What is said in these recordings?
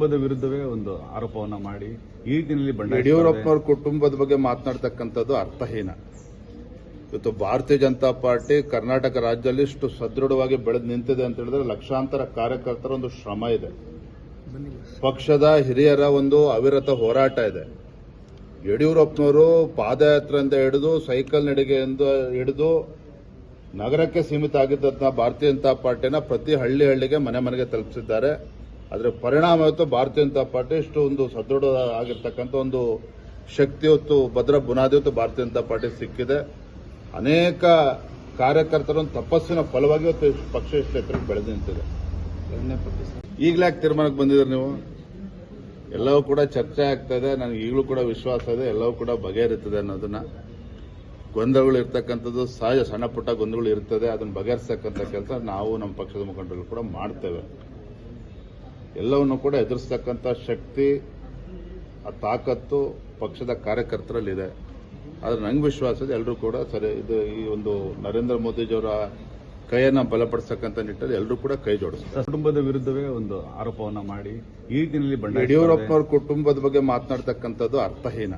ಕುಟುಂಬದ ವಿರುದ್ಧವೇ ಒಂದು ಆರೋಪವನ್ನ ಮಾಡಿ ಈ ರೀತಿಯಲ್ಲಿ ಬಂಡಾಯ ಯಡಿಯೂರಪ್ಪನವ್ರ ಕುಟುಂಬದ ಬಗ್ಗೆ ಮಾತನಾಡ್ತಕ್ಕಂಥದ್ದು ಅರ್ಥಹೀನ. ಇವತ್ತು ಭಾರತೀಯ ಜನತಾ ಪಾರ್ಟಿ ಕರ್ನಾಟಕ ರಾಜ್ಯದಲ್ಲಿ ಇಷ್ಟು ಸದೃಢವಾಗಿ ಬೆಳೆದು ನಿಂತಿದೆ ಅಂತ ಹೇಳಿದ್ರೆ ಲಕ್ಷಾಂತರ ಕಾರ್ಯಕರ್ತರ ಒಂದು ಶ್ರಮ ಇದೆ. ಪಕ್ಷದ ಹಿರಿಯರ ಒಂದು ಅವಿರತ ಹೋರಾಟ ಇದೆ. ಯಡಿಯೂರಪ್ಪನವರು ಪಾದಯಾತ್ರೆಯಿಂದ ಹಿಡಿದು ಸೈಕಲ್ ನಡಿಗೆಯಿಂದ ಹಿಡಿದು ನಗರಕ್ಕೆ ಸೀಮಿತ ಆಗಿದ್ದ ಭಾರತೀಯ ಜನತಾ ಪಾರ್ಟಿನ ಪ್ರತಿ ಹಳ್ಳಿ ಹಳ್ಳಿಗೆ ಮನೆ ಮನೆಗೆ ತಲುಪಿಸಿದ್ದಾರೆ. ಅದರ ಪರಿಣಾಮ ಇವತ್ತು ಭಾರತೀಯ ಜನತಾ ಪಾರ್ಟಿ ಇಷ್ಟು ಒಂದು ಸದೃಢ ಆಗಿರ್ತಕ್ಕಂಥ ಒಂದು ಶಕ್ತಿ ಹೊತ್ತು ಭದ್ರ ಬುನಾದಿ ಹೊತ್ತು ಭಾರತೀಯ ಜನತಾ ಪಾರ್ಟಿ ಸಿಕ್ಕಿದೆ. ಅನೇಕ ಕಾರ್ಯಕರ್ತರ ತಪಸ್ಸಿನ ಫಲವಾಗಿ ಇವತ್ತು ಪಕ್ಷ ಇಷ್ಟು ಎತ್ತರಕ್ಕೆ ಬೆಳೆದು ನಿಂತಿದೆ. ಈಗಲೇ ತೀರ್ಮಾನಕ್ಕೆ ಬಂದಿದ್ದೀರಿ ನೀವು? ಎಲ್ಲವೂ ಕೂಡ ಚರ್ಚೆ ಆಗ್ತಾ ಇದೆ. ನನಗೆ ಈಗಲೂ ಕೂಡ ವಿಶ್ವಾಸ ಇದೆ. ಎಲ್ಲವೂ ಕೂಡ ಬಗೆಹರಿತದೆ ಅನ್ನೋದನ್ನ. ಗೊಂದಲಗಳು ಇರ್ತಕ್ಕಂಥದ್ದು, ಸಹಜ ಸಣ್ಣ ಪುಟ್ಟ ಗೊಂದಲಗಳು ಇರ್ತದೆ. ಅದನ್ನು ಬಗೆಹರಿಸತಕ್ಕಂಥ ಕೆಲಸ ನಾವು ನಮ್ಮ ಪಕ್ಷದ ಮುಖಂಡರು ಕೂಡ ಮಾಡ್ತೇವೆ. ಎಲ್ಲವನ್ನು ಕೂಡ ಎದುರಿಸ್ತಕ್ಕಂಥ ಶಕ್ತಿ ಆ ತಾಕತ್ತು ಪಕ್ಷದ ಕಾರ್ಯಕರ್ತರಲ್ಲಿದೆ. ಆದರೆ ನಂಗೆ ವಿಶ್ವಾಸ ಇದೆ ಎಲ್ಲರೂ ಕೂಡ ಸರಿ ಇದು ಈ ಒಂದು ನರೇಂದ್ರ ಮೋದಿಜಿಯವರ ಕೈಯನ್ನು ಬಲಪಡಿಸತಕ್ಕಂಥ ನಿಟ್ಟಲ್ಲಿ ಎಲ್ಲರೂ ಕೂಡ ಕೈ ಜೋಡಿಸ್ತಾರೆ. ಕುಟುಂಬದ ವಿರುದ್ಧವೇ ಒಂದು ಆರೋಪವನ್ನು ಮಾಡಿ ಈ ಯಡಿಯೂರಪ್ಪ ಯಡಿಯೂರಪ್ಪನವ್ರ ಕುಟುಂಬದ ಬಗ್ಗೆ ಮಾತನಾಡ್ತಕ್ಕಂಥದ್ದು ಅರ್ಥಹೀನ.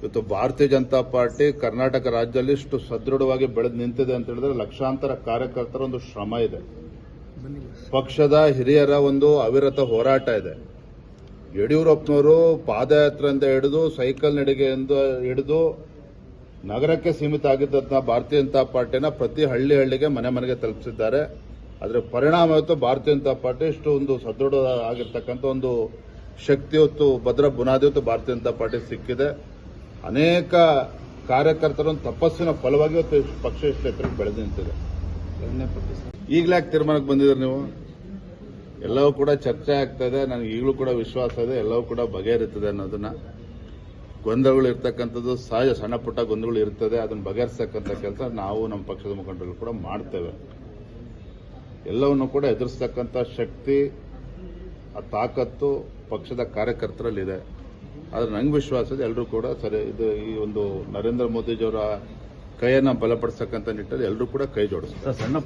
ಇವತ್ತು ಭಾರತೀಯ ಜನತಾ ಪಾರ್ಟಿ ಕರ್ನಾಟಕ ರಾಜ್ಯದಲ್ಲಿ ಇಷ್ಟು ಸದೃಢವಾಗಿ ಬೆಳೆದು ನಿಂತಿದೆ ಅಂತ ಹೇಳಿದ್ರೆ ಲಕ್ಷಾಂತರ ಕಾರ್ಯಕರ್ತರ ಒಂದು ಶ್ರಮ ಇದೆ. ಪಕ್ಷದ ಹಿರಿಯರ ಒಂದು ಅವಿರತ ಹೋರಾಟ ಇದೆ. ಯಡಿಯೂರಪ್ಪನವರು ಪಾದಯಾತ್ರೆಯಿಂದ ಹಿಡಿದು, ಸೈಕಲ್ ನಡಿಗೆಯಿಂದ ಹಿಡಿದು, ನಗರಕ್ಕೆ ಸೀಮಿತ ಆಗಿದ್ದಂತಹ ಭಾರತೀಯ ಜನತಾ ಪಾರ್ಟಿನ ಪ್ರತಿ ಹಳ್ಳಿ ಹಳ್ಳಿಗೆ ಮನೆ ಮನೆಗೆ ತಲುಪಿಸಿದ್ದಾರೆ. ಅದರ ಪರಿಣಾಮ ಇವತ್ತು ಭಾರತೀಯ ಜನತಾ ಪಾರ್ಟಿ ಇಷ್ಟು ಒಂದು ಸದೃಢ ಆಗಿರ್ತಕ್ಕಂಥ ಒಂದು ಶಕ್ತಿ ಹೊತ್ತು ಭದ್ರ ಬುನಾದಿ ಹೊತ್ತು ಭಾರತೀಯ ಜನತಾ ಪಾರ್ಟಿ ಸಿಕ್ಕಿದೆ. ಅನೇಕ ಕಾರ್ಯಕರ್ತರ ತಪಸ್ಸಿನ ಫಲವಾಗಿ ಇವತ್ತು ಪಕ್ಷ ಇಷ್ಟು ಎತ್ತರಕ್ಕೆ ಬೆಳೆದು ನಿಂತಿದೆ ಈಗಲೇ ತೀರ್ಮಾನಕ್ಕೆ ಬಂದಿದ್ದೀರಿ ನೀವು? ಎಲ್ಲವೂ ಕೂಡ ಚರ್ಚೆ ಆಗ್ತಾ ಇದೆ, ನನಗೆ ಈಗಲೂ ಕೂಡ ವಿಶ್ವಾಸ ಇದೆ, ಎಲ್ಲವೂ ಕೂಡ ಬಗೆಹರಿತದೆ ಅನ್ನೋದನ್ನ. ಗೊಂದಲಗಳು ಇರ್ತಕ್ಕಂಥದ್ದು ಸಹಜ, ಸಣ್ಣ ಪುಟ್ಟ ಗೊಂದಲಗಳು ಇರ್ತದೆ, ಅದನ್ನು ಬಗೆಹರಿಸ್ತಕ್ಕಂಥ ಕೆಲಸ ನಾವು ನಮ್ಮ ಪಕ್ಷದ ಮುಖಂಡರು ಕೂಡ ಮಾಡ್ತೇವೆ. ಎಲ್ಲವನ್ನು ಕೂಡ ಎದುರಿಸ್ತಕ್ಕಂಥ ಶಕ್ತಿ, ಆ ತಾಕತ್ತು ಪಕ್ಷದ ಕಾರ್ಯಕರ್ತರಲ್ಲಿದೆ. ಆದರೆ ನಂಗೆ ವಿಶ್ವಾಸ ಇದೆ ಎಲ್ಲರೂ ಕೂಡ ಸರಿ, ಇದು ಈ ಒಂದು ನರೇಂದ್ರ ಮೋದಿಜಿಯವರ ಕೈಯನ್ನ ಬಲಪಡಿಸ್ತಕ್ಕಂಥ ನಿಟ್ಟಲ್ಲಿ ಎಲ್ಲರೂ ಕೂಡ ಕೈ ಜೋಡಿಸ್ತಾರೆ. ಸಣ್ಣ